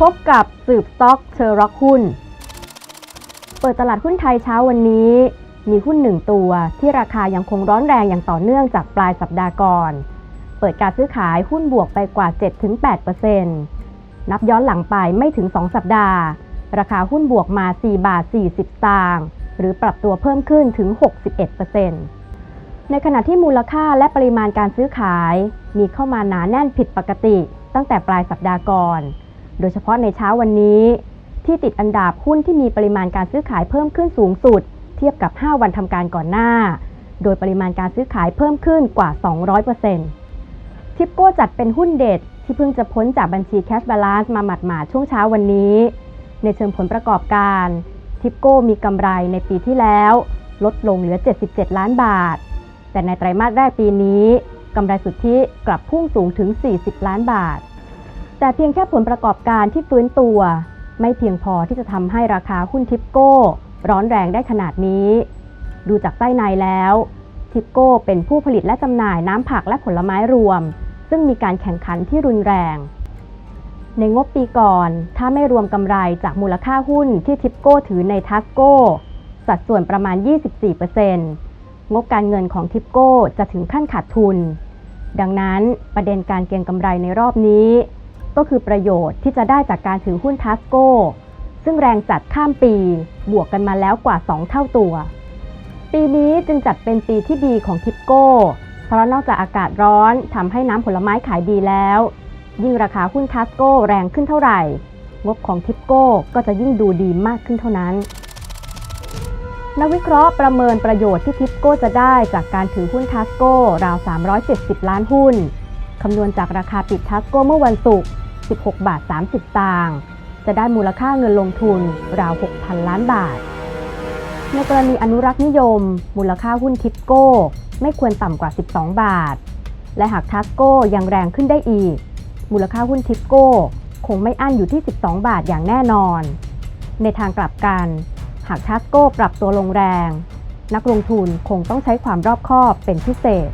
พบกับสืบสต็อกเชอร์ร็อกหุ้น เปิดตลาดหุ้นไทยเช้าวันนี้ มีหุ้นหนึ่งตัวที่ราคายังคงร้อนแรงอย่างต่อเนื่องจากปลายสัปดาห์ก่อน เปิดการซื้อขายหุ้นบวกไปกว่า 7-8%นับย้อนหลังไปไม่ถึง 2 สัปดาห์ ราคาหุ้นบวกมา 4 บาท 40 สตางค์หรือปรับตัวเพิ่มขึ้นถึง 61%ในขณะที่มูลค่าและปริมาณการซื้อขาย มีเข้ามาหนาแน่นผิดปกติ ตั้งแต่ปลายสัปดาห์ก่อน โดยเฉพาะในเช้าวันนี้ ที่ติดอันดับหุ้นที่มีปริมาณการซื้อขายเพิ่มขึ้นสูงสุด เทียบกับ 5 วันทำการก่อนหน้า โดยปริมาณการซื้อขายเพิ่มขึ้นกว่า 200%ทิปโก้จัดเป็นหุ้นเด็ดที่เพิ่งจะพ้นจากบัญชี Cash Balance มาหมาดๆช่วงเช้าวันนี้ ในเชิงผลประกอบการ ทิปโก้มีกำไรในปีที่แล้ว ลดลงเหลือ 77 ล้านบาท แต่ในไตรมาสแรกปีนี้กำไรสุทธิกลับพุ่งสูงถึง 40 ล้านบาท แต่เพียงแค่ผลประกอบการที่ฟื้นตัว ไม่เพียงพอที่จะทำให้ราคาหุ้นทิปโก้ ร้อนแรงได้ขนาดนี้ ดูจากไส้ในแล้ว ทิปโก้เป็นผู้ผลิตและจำหน่ายน้ำผักและผลไม้รวม ซึ่งมีการแข่งขันที่รุนแรง ในงบปีก่อน ถ้าไม่รวมกำไรจากมูลค่าหุ้นที่ทิปโก้ถือในทัสโก้สัดส่วนประมาณ 24%งบการเงินของทิปโก้จะถึงขั้นขาดทุน ดังนั้นประเด็นการเก็งกำไรในรอบนี้ ก็คือประโยชน์ที่จะได้จากการถือหุ้นทัสโก้ซึ่งแรงจัดข้ามปีบวกกันมาแล้วกว่า 2 เท่าตัว ปีนี้จึงจัดเป็นปีที่ดีของทิปโก้ เพราะนอกจากอากาศร้อนทำให้น้ำผลไม้ขายดีแล้ว ยิ่งราคาหุ้นทัสโก้แรงขึ้นเท่าไหร่ งบของทิปโก้ก็จะยิ่งดูดีมากขึ้นเท่านั้นนักวิเคราะห์ประเมินประโยชน์ที่ทิปโก้จะได้จากการถือหุ้นทัสโก้ราว 370 ล้านหุ้น คำนวณจากราคาปิดทัสโก้เมื่อวันศุกร์ 16 บาท 30ตางค์จะได้มูลค่าเงินลงทุนราว 6,000 ล้านบาท ในกรณีอนุรักษ์นิยม มูลค่าหุ้นทิปโก้ ไม่ควรต่ำกว่า 12 บาท และหากทัสโก้ยังแรงขึ้นได้อีก มูลค่าหุ้นทิปโก้ คงไม่อั้นอยู่ที่ 12 บาทอย่างแน่นอน ในทางกลับกัน หากทัสโก้ปรับตัวลงแรง นักลงทุนคงต้องใช้ความรอบคอบเป็นพิเศษ